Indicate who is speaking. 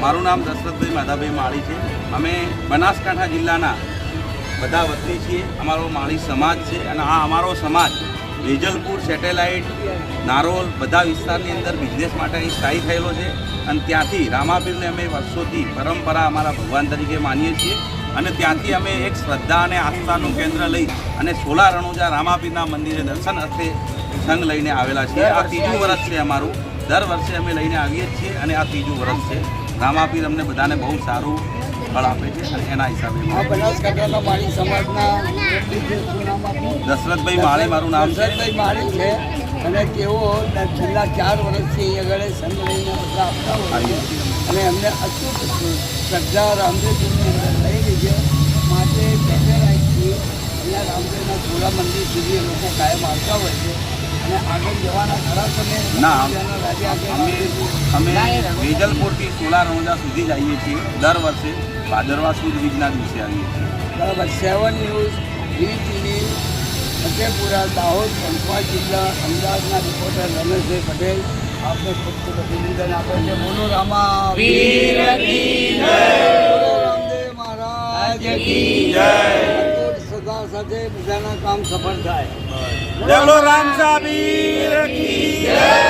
Speaker 1: મારું નામ દશરથભાઈ માધાભાઈ માળી છે. અમે બનાસકાંઠા જિલ્લાના બધા વતની છીએ. અમારો માળી સમાજ છે અને આ અમારો સમાજ વેજલપુર સેટેલાઇટ, નારોલ બધા વિસ્તારની અંદર બિઝનેસ માટે અહીં સ્થાયી થયેલો છે. અને ત્યાંથી રામાપીરને અમે વર્ષોથી પરંપરા અમારા ભગવાન તરીકે માનીએ છીએ. અને ત્યાંથી અમે એક શ્રદ્ધા અને આસ્થાનું કેન્દ્ર લઈ અને સોલા રણુજા રામાપીરના મંદિરે દર્શન અર્થે સંઘ લઈને આવેલા છીએ. આ ત્રીજું વર્ષ છે અમારું. દર વર્ષે અમે લઈને આવીએ જ છીએ અને આ ત્રીજું વર્ષ છે. રામાપીર અમને બધાને બહુ સારું ફળ આપે છે અને એના હિસાબે દશરથભાઈ માળે મારું નામ છે.
Speaker 2: દશરથભાઈ માળી છે અને તેઓ છેલ્લા ચાર વર્ષથી આગળ સંઘ લઈને બધા આપતા હોય. અને એમને અચૂક શ્રદ્ધા રામદેવજીની અંદર લઈ છે. માટે પેટેલાઇટથી અહીંયા રામદેવના સોલા મંદિર સુધી લોકો કાયમ આવતા હોય છે. અને આગળ જવાના ખરા સમય
Speaker 1: ના અમે અમે વેજલપુરથી સોલા રોજા સુધી જઈએ છીએ. દર વર્ષે ભાદરવા સુદ બીજના દિવસે આવીએ છીએ.
Speaker 2: બરાબર. Seven news V TV Fatepura Dahod Panchmahal જિલ્લા અમદાવાદના રિપોર્ટર રમેશભાઈ પટેલ આપને ખૂબ ખૂબ અભિનંદન. આપે છે બોલો રામા વીર રામદેવ મહારાજ સદા સાથે બધાના કામ સફળ થાય.
Speaker 1: બોલો રામ જય!